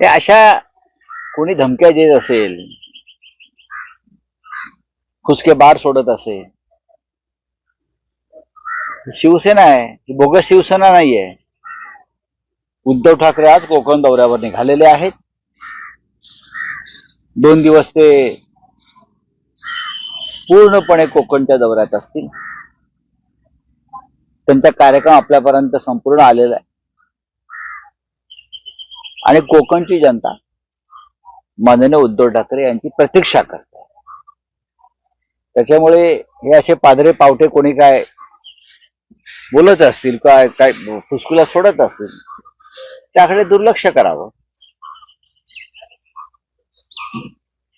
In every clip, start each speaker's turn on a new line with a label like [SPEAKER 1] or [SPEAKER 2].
[SPEAKER 1] ते अशा कोणी धमक्या देत असेल खुसके बार सोडत असेल शिवसेना आहे ही बोगस शिवसेना नाहीये. उद्धव ठाकरे आज कोकण दौऱ्यावर निघालेले आहेत. दोन दिवस ते पूर्णपणे कोकणच्या दौऱ्यात असतील. त्यांचा कार्यक्रम आपल्यापर्यंत संपूर्ण आलेला आहे. आणि कोकणची जनता माननीय उद्धव ठाकरे यांची प्रतीक्षा करते. त्याच्यामुळे हे असे पादरे पावटे कोणी काय बोलत असतील काय काय फुसकुला सोडत असतील त्याकडे दुर्लक्ष करावं.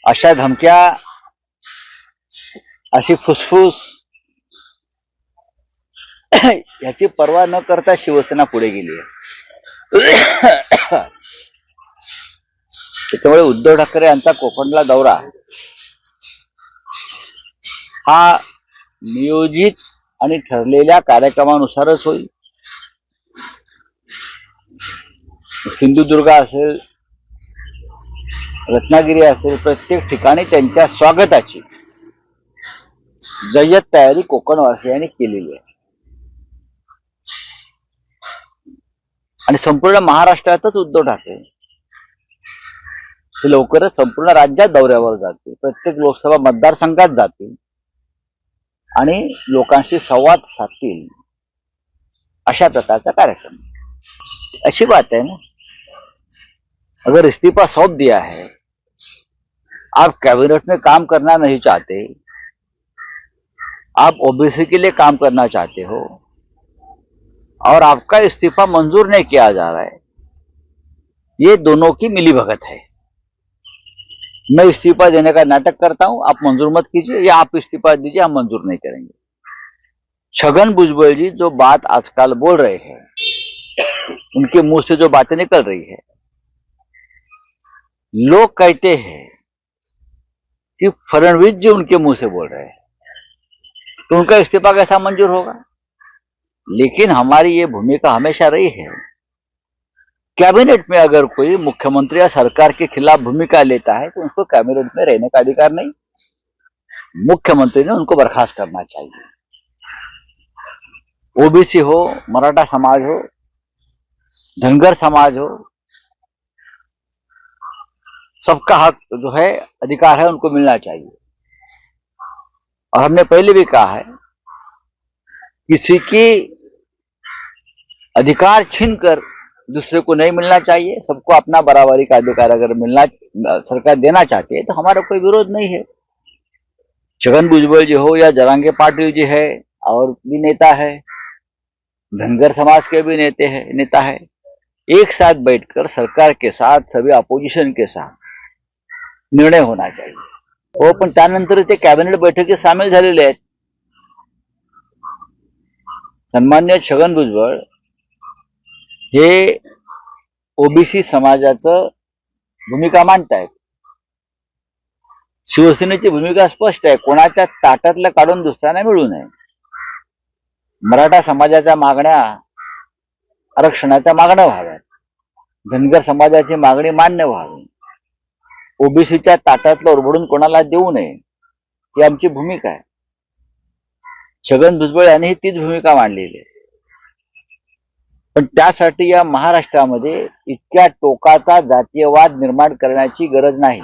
[SPEAKER 1] अशा धमक्या अशी फुसफुस ह्याची पर्वा न करता शिवसेना पुढे गेली आहे. त्याच्यामुळे उद्धव ठाकरे यांचा कोकणला दौरा. हा नियोजित आणि ठरलेल्या कार्यक्रमानुसारच होईल. सिंधुदुर्ग असेल रत्नागिरी असेल प्रत्येक ठिकाणी त्यांच्या स्वागताची जय्यत तयारी कोकणवासियांनी केलेली आहे. आणि संपूर्ण महाराष्ट्रातच उद्धव ठाकरे लवकरच संपूर्ण राज्यात दौऱ्यावर जातील. प्रत्येक लोकसभा मतदारसंघात जातील. आणि संवाद साधतील. अशा प्रकारचा कार्यक्रम. अच्छी बात है ना. अगर इस्तीफा सौंप दिया है, आप कैबिनेट में काम करना नहीं चाहते, आप ओबीसी के लिए काम करना चाहते हो, और आपका इस्तीफा मंजूर नहीं किया जा रहा है, ये दोनों की मिली भगत है। मैं इस्तीफा देने का नाटक करता हूँ, आप मंजूर मत कीजिए या आप इस्तीफा दीजिए, हम मंजूर नहीं करेंगे। छगन भुजबल जी जो बात आजकल बोल रहे हैं, उनके मुँह से जो बातें निकल रही है, लोग कहते हैं कि फडणवीस जी उनके मुँह से बोल रहे हैं तो उनका इस्तीफा कैसा मंजूर होगा? लेकिन हमारी ये भूमिका हमेशा रही है। कैबिनेट में अगर कोई मुख्यमंत्री या सरकार के खिलाफ भूमिका लेता है तो उसको कैबिनेट में रहने का अधिकार नहीं। मुख्यमंत्री ने उनको बर्खास्त करना चाहिए। ओबीसी हो, मराठा समाज हो, धनगर समाज हो, सबका हक जो है, अधिकार है, उनको मिलना चाहिए। और हमने पहले भी कहा है, किसी की अधिकार छीनकर दूसरे को नहीं मिलना चाहिए, सबको अपना बराबरी का अधिकार अगर मिलना, सरकार देना चाहती है तो हमारा कोई विरोध नहीं है। छगन भुजबल जी हो या जरांगे पाटिल जी है, और भी नेता है, धनगर समाज के भी नेते हैं, नेता है, एक साथ बैठकर सरकार के साथ, सभी अपोजिशन के साथ निर्णय होना चाहिए। हो पण त्यानंतर ते कॅबिनेट बैठकीत सामील छगन भुजबळ हे ओबीसी समाजाचं भूमिका मांडतायत. शिवसेनेची भूमिका स्पष्ट आहे. कोणाच्या ताटातलं काढून दुसऱ्यांना मिळू नये. मराठा समाजाच्या मागण्या आरक्षणाच्या मागण्या व्हाव्यात. धनगर समाजाची मागणी मान्य व्हावी. ओबीसीच्या ताटातलं उरबडून कोणाला देऊ नये ही आमची भूमिका आहे. छगन भुजबळ यांनी तीच भूमिका मांडलेली आहे. पण त्यासाठी या महाराष्ट्रामध्ये इतक्या टोकाचा जातीयवाद निर्माण करण्याची गरज नाही.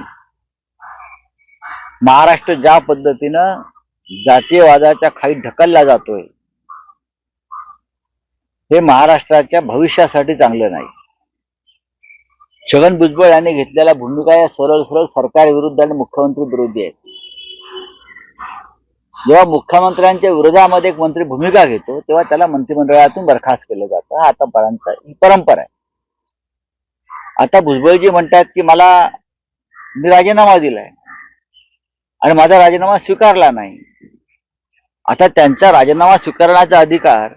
[SPEAKER 1] महाराष्ट्र ज्या पद्धतीनं जातीयवादाच्या खाली ढकलला जातोय हे महाराष्ट्राच्या भविष्यासाठी चांगलं नाही. छगन भुजबळ यांनी घेतलेल्या भूमिका या सरळ सरळ सरकार विरुद्ध आणि मुख्यमंत्री विरोधी आहेत. जेव्हा मुख्यमंत्र्यांच्या विरोधामध्ये एक मंत्री भूमिका घेतो तेव्हा त्याला मंत्रिमंडळातून बरखास्त केलं जातं. हा आतापर्यंत ही परंपरा आहे. आता भुजबळजी म्हणतात की मला मी राजीनामा दिलाय आणि माझा राजीनामा स्वीकारला नाही. आता त्यांचा राजीनामा स्वीकारण्याचा अधिकार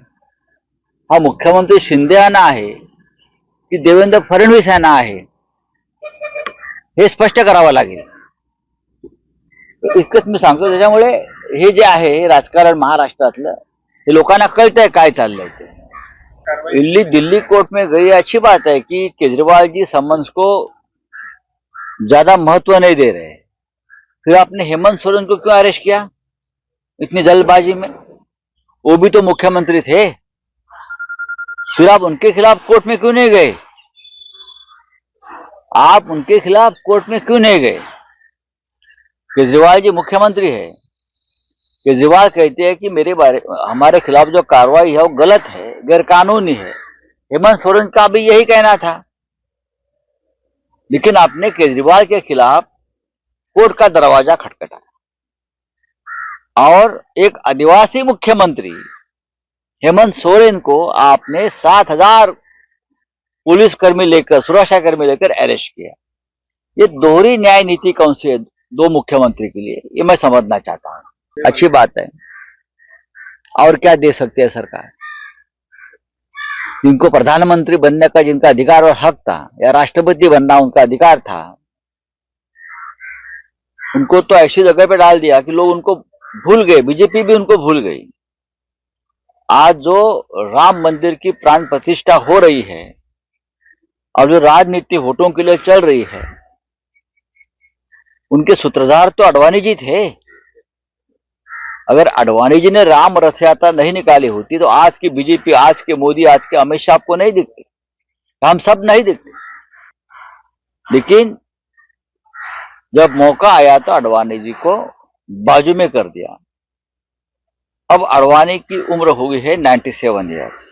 [SPEAKER 1] हा मुख्यमंत्री शिंदे यांना आहे की देवेंद्र फडणवीस यांना आहे हे स्पष्ट करावं लागेल. इतकंच मी सांगतो त्याच्यामुळे हे जे आहे हे राजकारण महाराष्ट्रातलं, हे लोकांना कळतंय काय चाललंय ते. दिल्ली दिल्ली कोर्ट में गई अच्छी बात है कि केजरीवाल जी समन्स को ज़्यादा महत्व नहीं दे रहे. फिर आपने हेमंत सोरेन को क्यों अरेस्ट किया? इतनी जल्दबाजी में? वो भी तो मुख्यमंत्री थे. फिर आप उनके खिलाफ कोर्ट में क्यों नहीं गए? आप उनके खिलाफ कोर्ट में क्यों नहीं गए? केजरीवाल जी मुख्यमंत्री है। केजरीवाल कहते हैं कि मेरे बारे, हमारे खिलाफ जो कार्रवाई है वो गलत है, गैरकानूनी है। हेमंत सोरेन का भी यही कहना था। लेकिन आपने केजरीवाल के खिलाफ कोर्ट का दरवाज़ा खटखटाया। और एक आदिवासी मुख्यमंत्री हेमंत सोरेन को आपने सात हज़ार पुलिस कर्मी लेकर सुरक्षा कर्मी लेकर अरेस्ट किया। ये दोहरी न्याय नीति कौन सी है दो मुख्यमंत्री के लिए? ये मैं समझना चाहता हूँ। अच्छी बात है। और क्या दे सकती है सरकार? जिनको प्रधानमंत्री बनने का जिनका अधिकार और हक था, या राष्ट्रपति बनना उनका अधिकार था, उनको तो ऐसी जगह पे डाल दिया कि लोग उनको भूल गए, बीजेपी भी उनको भूल गई। आज जो राम मंदिर की प्राण प्रतिष्ठा हो रही है, और जो राजनीति वोटों के लिए चल रही है, उनके सूत्रधार तो अडवाणी जी थे। अगर अडवाणी जी ने राम रथ यात्रा नहीं निकाली होती तो आज की बीजेपी, आज के मोदी, आज के अमित शाह आपको नहीं दिखते। हम सब नहीं दिखते। लेकिन जब मौका आया तो अडवाणी जी को बाजू में कर दिया। अब अडवाणी की उम्र हो गई है 97 सेवन ईयर्स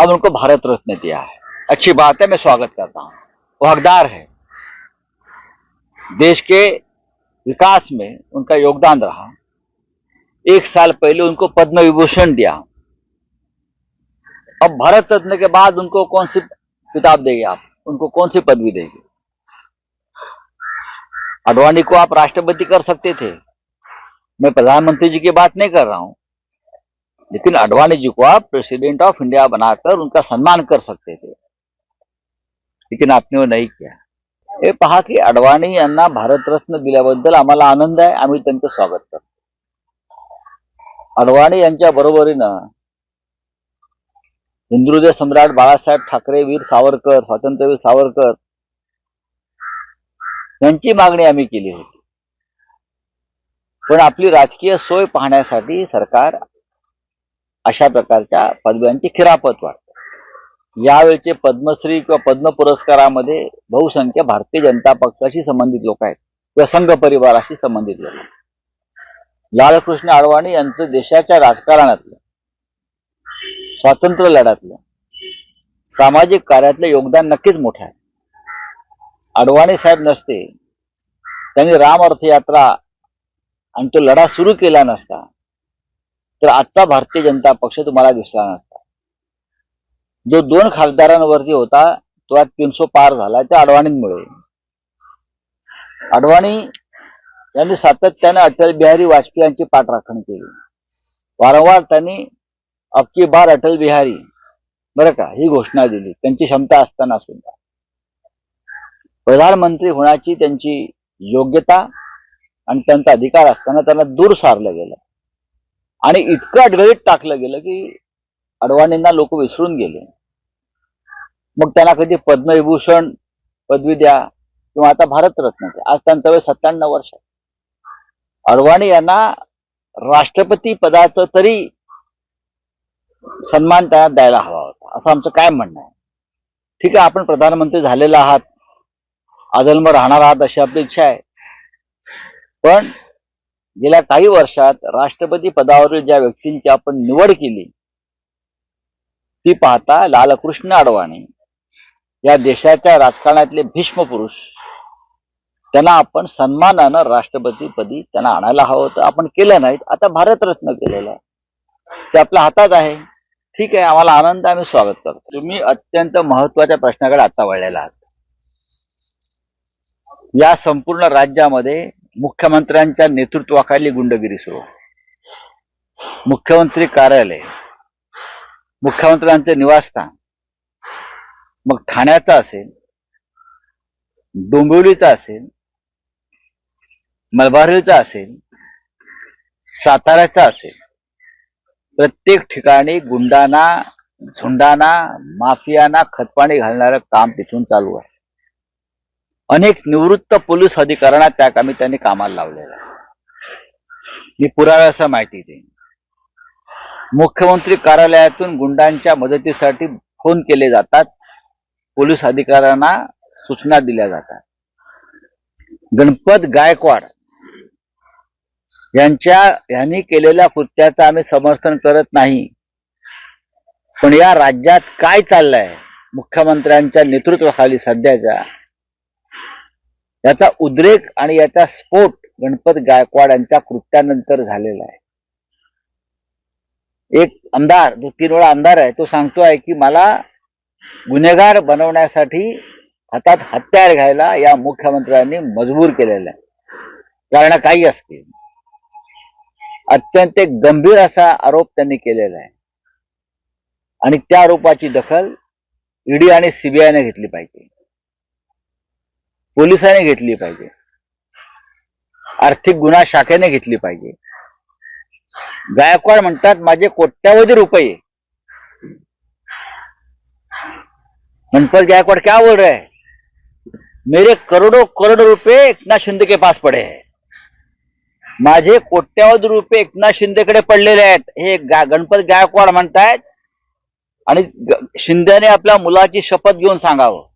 [SPEAKER 1] अब उनको भारत रत्न दिया है। अच्छी बात है, मैं स्वागत करता हूँ। वो हकदार है। देश के विकास में उनका योगदान रहा। एक साल पहले उनको पद्म विभूषण दिया। अब भारत रत्न के बाद उनको कौन सी किताब देंगे आप? उनको कौन सी पदवी देंगे? अडवाणी को आप राष्ट्रपति कर सकते थे। मैं प्रधानमंत्री जी की बात नहीं कर रहा हूँ। लेकिन अडवाणी जी को आप प्रेसिडेंट ऑफ़ इंडिया बनाकर उनका सम्मान कर सकते थे। लेकिन आपने वो नहीं किया। हे पहा की अडवाणी यांना भारतरत्न दिल्याबद्दल आम्हाला आनंद आहे. आम्ही त्यांचं स्वागत करतो. अडवाणी यांच्या बरोबरीनं हिंदुदय सम्राट बाळासाहेब ठाकरे वीर सावरकर स्वातंत्र्यवीर सावरकर यांची मागणी आम्ही केली होती. पण आपली राजकीय सोय पाहण्यासाठी सरकार अशा प्रकारच्या पदव्यांची खिरापत वाढ यावेळचे पद्मश्री किंवा पद्म पुरस्कारामध्ये बहुसंख्य भारतीय जनता पक्षाशी संबंधित लोक आहेत किंवा संघ परिवाराशी संबंधित लोक आहेत. लालकृष्ण अडवाणी यांचं देशाच्या राजकारणातलं स्वातंत्र्य लढ्यातलं सामाजिक कार्यातलं योगदान नक्कीच मोठं आहे अडवाणी साहेब नसते त्यांनी राम अर्थयात्रा आणि तो लढा सुरू केला नसता तर आजचा भारतीय जनता पक्ष तुम्हाला दिसला नसता जो दोन खासदारांवरती होता तो आज तीनशे पार झाला त्या अडवाणींमुळे. अडवाणी यांनी सातत्याने अटल बिहारी वाजपेयी यांची पाठराखण केली. वारंवार त्यांनी अबकी बार अटल बिहारी बरं का ही घोषणा दिली. त्यांची क्षमता असताना सुद्धा. प्रधानमंत्री होण्याची त्यांची योग्यता आणि त्यांचा अधिकार असताना त्यांना दूर सारलं गेलं. आणि इतकं अडगळीत टाकलं गेलं की अडवाणींना लोक विसरून गेले. मग त्यांना कधी पद्मविभूषण पदवी द्या किंवा आता भारतरत्न द्या. आज त्यांचं वय सत्त्याण्णव वर्ष आहे. अडवाणी यांना राष्ट्रपती पदाचं तरी सन्मान त्यांना द्यायला हवा होता. असं आमचं काय म्हणणं आहे? ठीक आहे आपण प्रधानमंत्री झालेला आहात. अजन्म राहणार आहात अशी आपली इच्छा आहे. पण गेल्या काही वर्षात राष्ट्रपती पदावरील ज्या व्यक्तींची आपण निवड केली ती पाहता लालकृष्ण अडवाणी. या देशाच्या राजकारणातले भीष्म पुरुष. त्यांना आपण सन्मानानं राष्ट्रपतीपदी त्यांना आणायला हवं होतं. आपण केलं नाहीत. आता भारतरत्न केलेलं आहे. ते आपल्या हातात आहे. ठीक आहे. आम्हाला आनंद आम्ही स्वागत करतो. तुम्ही अत्यंत महत्त्वाच्या प्रश्नाकडे आता वळलेला आहात. या संपूर्ण राज्यामध्ये मुख्यमंत्र्यांच्या नेतृत्वाखाली गुंडगिरी सुरू. मुख्यमंत्री कार्यालय. मुख्यमंत्र्यांचे निवासस्थान. मग ठाण्याचा असेल डोंबिवलीचा असेल मलबारीचा असेल साताऱ्याचा असेल प्रत्येक ठिकाणी गुंडांना झुंडांना माफियांना खतपाणी घालणारं काम तिथून चालू आहे. अनेक निवृत्त पोलीस अधिकाऱ्यांना त्या कामी त्यांनी कामाला लावलेलं आहे. मी पुराव्यासह माहिती देईन. मुख्यमंत्री कार्यालयातून गुंडांच्या मदतीसाठी फोन केले जातात. पोलीस अधिकाऱ्यांना सूचना दिल्या जातात. गणपत गायकवाड यांच्या यांनी केलेल्या कृत्याचं आम्ही समर्थन करत नाही. पण या राज्यात काय चाललंय? मुख्यमंत्र्यांच्या नेतृत्वाखाली सध्याच्या याचा उद्रेक आणि याचा स्फोट गणपत गायकवाड यांच्या कृत्यानंतर झालेला आहे. एक आमदार जो तीन वेळा आमदार आहे तो सांगतोय की मला गुन्हेगार बनवण्यासाठी हातात हत्यार घ्यायला या मुख्यमंत्र्यांनी मजबूर केलेलं आहे. कारण काही असतील. अत्यंत गंभीर असा आरोप त्यांनी केलेला आहे. आणि त्या आरोपाची दखल ईडी आणि सीबीआयने घेतली पाहिजे. पोलिसांनी घेतली पाहिजे. आर्थिक गुन्हा शाखेने घेतली पाहिजे. गायकवाड म्हणतात माझे कोट्यावधी रुपये. गणपत गायकवाड क्या बोल रहे हैं? मेरे करोडो करोड रुपये एकनाथ शिंदे के पास पडे माझे कोट्यावधी रुपये एकनाथ शिंदेकडे पडलेले आहेत. हे गा- गणपत गायकवाड म्हणतायत आणि शिंदेने आपल्या मुलाची शपथ घेऊन सांगावं.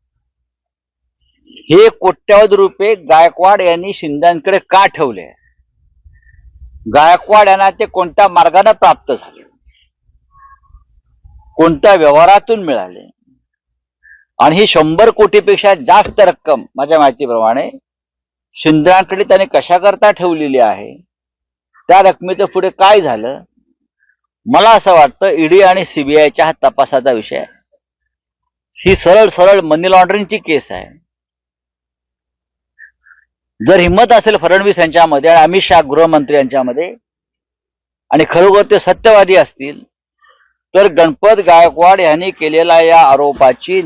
[SPEAKER 1] हे कोट्यावधी रुपये गायकवाड यांनी शिंद्यांकडे का ठेवले? गायकवाड यांना ते कोणत्या मार्गाने प्राप्त झाले? कोणत्या व्यवहारातून मिळाले? आणि ही शंभर कोटीपेक्षा जास्त रक्कम माझ्या माहितीप्रमाणे शिंद्रांकडे त्याने कशाकरता ठेवलेली आहे? त्या रकमेचं पुढे काय झालं? मला असं वाटतं ईडी आणि सीबीआयच्या हा तपासाचा विषय आहे. ही सरळ सरळ मनी लॉन्ड्रिंगची केस आहे. जर हिंमत असेल फडणवीस यांच्यामध्ये आणि अमित शहा गृहमंत्री यांच्यामध्ये आणि खरोखर ते सत्यवादी असतील तर गणपत गायकवाड यांनी केलेल्या या आरोपाची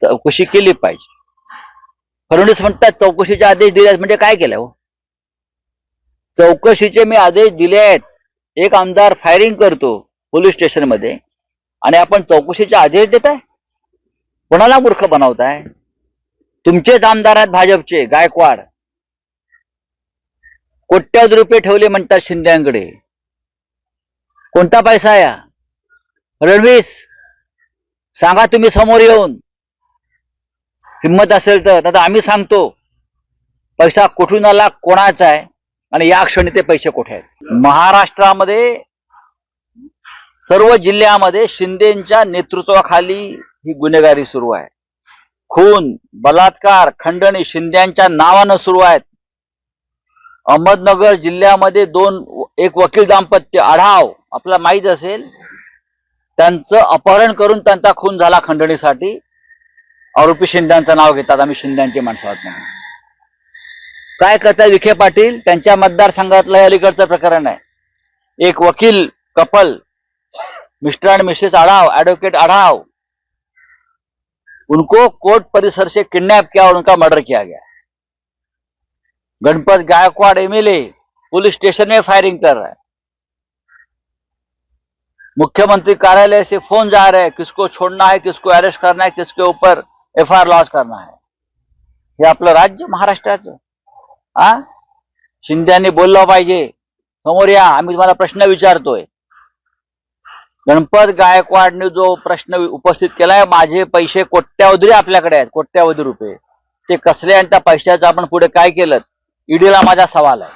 [SPEAKER 1] चौकशी केली पाहिजे. फडणवीस म्हणतात चौकशीचे आदेश दिले म्हणजे काय केलं हो? चौकशीचे मी आदेश दिले आहेत. एक आमदार फायरिंग करतो पोलीस स्टेशनमध्ये आणि आपण चौकशीचे आदेश देताय? कोणाला मूर्ख बनवताय? तुमचेच आमदार आहेत भाजपचे गायकवाड. कोट्यावधी रुपये ठेवले म्हणतात शिंद्यांकडे. कोणता पैसा या? रणवीस सांगा तुम्ही समोर येऊन. हिंमत असेल तर. आता आम्ही सांगतो पैसा कुठून आला कोणाचा आहे आणि या क्षणी ते पैसे कुठे आहेत? महाराष्ट्रामध्ये सर्व जिल्ह्यामध्ये शिंदेच्या नेतृत्वाखाली ही गुन्हेगारी सुरू आहे. खून बलात्कार खंडणी शिंद्यांच्या नावानं सुरू आहेत. अहमदनगर जिल्ह्यामध्ये दोन एक वकील दाम्पत्य आढाव. आपला माहीत असेल त्यांचं अपहरण करून त्यांचा खून झाला खंडणीसाठी. आरोपी शिंद्यांचं नाव घेतात आम्ही शिंद्यांची माणसं आहोत म्हणून. काय करतात विखे पाटील? त्यांच्या मतदारसंघातलं हे अलीकडचं प्रकरण आहे. एक वकील couple mister and missus Adhav advocate Adhav उनको कोर्ट परिसर से किडनैप किया और उनका मर्डर किया गया। Ganpat Gaikwad MLA, police station में फायरिंग कर रहा है। मुख्यमंत्री कार्यालय से फ़ोन जा रहे हैं, किसको छोड़ना है, किसको अरेस्ट करना है, किसके ऊपर एफ़ आर लॉन्च करना है। हे आपलं राज्य महाराष्ट्राचं हा? शिंद्यांनी बोललं पाहिजे समोर या, आम्ही तुम्हाला प्रश्न विचारतोय। गणपत गायकवाडने जो प्रश्न उपस्थित केलाय माझे पैसे कोट्यावधी आपल्याकडे आहेत कोट्यावधी रुपये. ते कसले आणि त्या पैशाचं आपण पुढे काय केलं? ईडीला माझा सवाल आहे.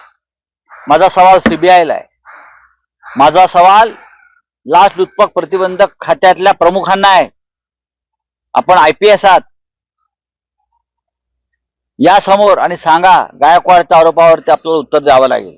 [SPEAKER 1] माझा सवाल सीबीआयला आहे. माझा सवाल लाच लुचपत प्रतिबंधक खात्यातल्या प्रमुखांना आहे. आपण आय पी एस आहात. या समोर आणि सांगा गायकवाडच्या आरोपावरती आपल्याला उत्तर द्यावं लागेल.